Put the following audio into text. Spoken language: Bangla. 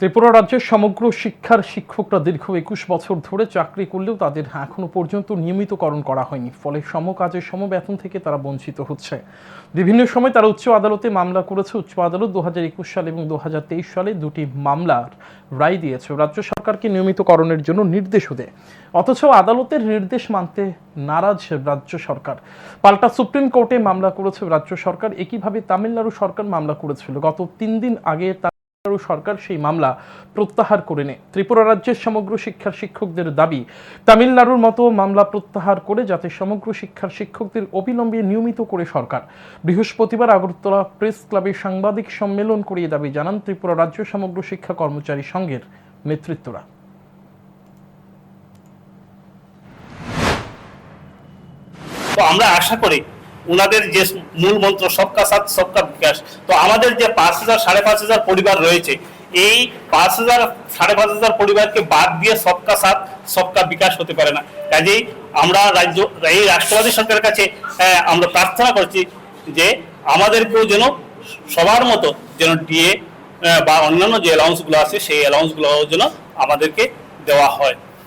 ত্রিপুরা রাজ্যের সমগ্র শিক্ষার শিক্ষকরা দীর্ঘ একুশ বছর ধরে চাকরি করলেও তাদের এখনও পর্যন্ত নিয়মিতকরণ করা হয়নি। ফলে সম বেতন থেকে তারা বঞ্চিত হচ্ছে। বিভিন্ন সময় তারা উচ্চ আদালতে মামলা করেছে। উচ্চ আদালত দু সালে এবং দুহাজার তেইশ সালে দুটি মামলার রায় দিয়েছে। রাজ্য সরকারকে নিয়মিতকরণের জন্য নির্দেশও দেয়। অথচ আদালতের নির্দেশ মানতে নারাজ রাজ্য সরকার। পাল্টা সুপ্রিম কোর্টে মামলা করেছে রাজ্য সরকার। একইভাবে তামিলনাড়ু সরকার মামলা করেছিল। গত তিন দিন আগে তামিলনাড়ু সরকার সেই মামলা প্রত্যাহার করে নেয়। ত্রিপুরা রাজ্যের সমগ্র শিক্ষার শিক্ষকদের দাবি, তামিলনাড়ুর মতো মামলা প্রত্যাহার করে যাতে সমগ্র শিক্ষার শিক্ষকদের অবিলম্বে নিয়মিত করে সরকার। বৃহস্পতিবার আগরতলা প্রেস ক্লাবে সাংবাদিক সম্মেলন করিয়ে দাবি জানান ত্রিপুরা রাজ্য সমগ্র শিক্ষা কর্মচারী সংঘের নেতৃত্বরা। আমরা আশা করি ওনাদের যে মূল মন্ত্র, সবকা সাথ, সবকা বিকাশ। তো আমাদের যে পাঁচ হাজার, সাড়ে পাঁচ হাজার পরিবার রয়েছে, এই পাঁচ হাজার, সাড়ে পাঁচ হাজার পরিবারকে বাদ দিয়ে সবকা সাথ, সবকা বিকাশ হতে পারে না। কাজেই আমরা রাজ্য, এই রাষ্ট্রবাদী সরকারের কাছে আমরা প্রার্থনা করছি যে আমাদেরকেও যেন সবার মতো যেন ডিএ বা অন্যান্য যে অ্যালাউন্সগুলো আছে, সেই অ্যালাউন্সগুলো যেন আমাদেরকে দেওয়া হয়।